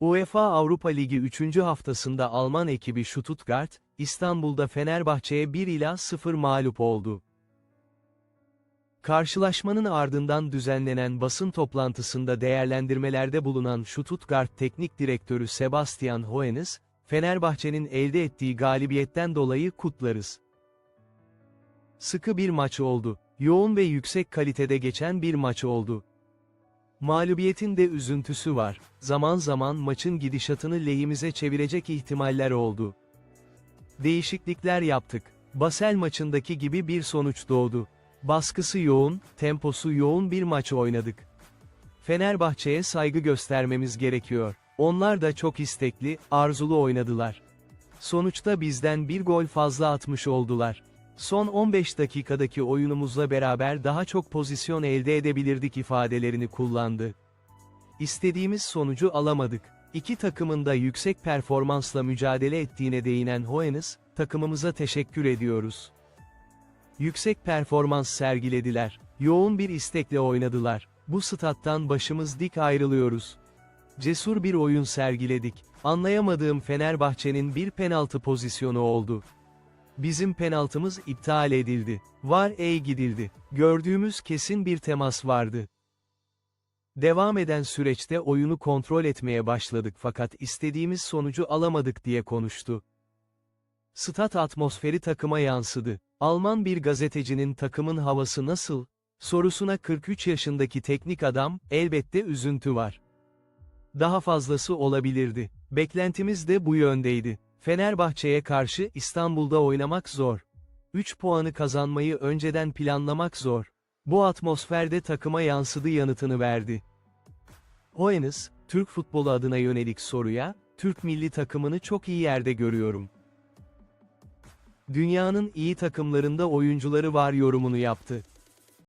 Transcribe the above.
UEFA Avrupa Ligi 3. haftasında Alman ekibi Stuttgart, İstanbul'da Fenerbahçe'ye 1 ila 0 mağlup oldu. Karşılaşmanın ardından düzenlenen basın toplantısında değerlendirmelerde bulunan Stuttgart Teknik Direktörü Sebastian Hoeneß, Fenerbahçe'nin elde ettiği galibiyetten dolayı kutlarız. Sıkı bir maç oldu. Yoğun ve yüksek kalitede geçen bir maç oldu. Mağlubiyetin de üzüntüsü var. Zaman zaman maçın gidişatını lehimize çevirecek ihtimaller oldu. Değişiklikler yaptık. Basel maçındaki gibi bir sonuç doğdu. Baskısı yoğun, temposu yoğun bir maç oynadık. Fenerbahçe'ye saygı göstermemiz gerekiyor. Onlar da çok istekli, arzulu oynadılar. Sonuçta bizden bir gol fazla atmış oldular. Son 15 dakikadaki oyunumuzla beraber daha çok pozisyon elde edebilirdik ifadelerini kullandı. İstediğimiz sonucu alamadık. İki takımın da yüksek performansla mücadele ettiğine değinen Hoeneß, takımımıza teşekkür ediyoruz. Yüksek performans sergilediler. Yoğun bir istekle oynadılar. Bu stat'tan başımız dik ayrılıyoruz. Cesur bir oyun sergiledik. Anlayamadığım Fenerbahçe'nin bir penaltı pozisyonu oldu. Bizim penaltımız iptal edildi. Var ey gidildi. Gördüğümüz kesin bir temas vardı. Devam eden süreçte oyunu kontrol etmeye başladık fakat istediğimiz sonucu alamadık diye konuştu. Stat atmosferi takıma yansıdı. Alman bir gazetecinin takımın havası nasıl? Sorusuna 43 yaşındaki teknik adam, elbette üzüntü var. Daha fazlası olabilirdi. Beklentimiz de bu yöndeydi. Fenerbahçe'ye karşı İstanbul'da oynamak zor. 3 puanı kazanmayı önceden planlamak zor. Bu atmosferde takıma yansıdı yanıtını verdi. Hoeneß, Türk futbolu adına yönelik soruya, Türk milli takımını çok iyi yerde görüyorum. Dünyanın iyi takımlarında oyuncuları var yorumunu yaptı.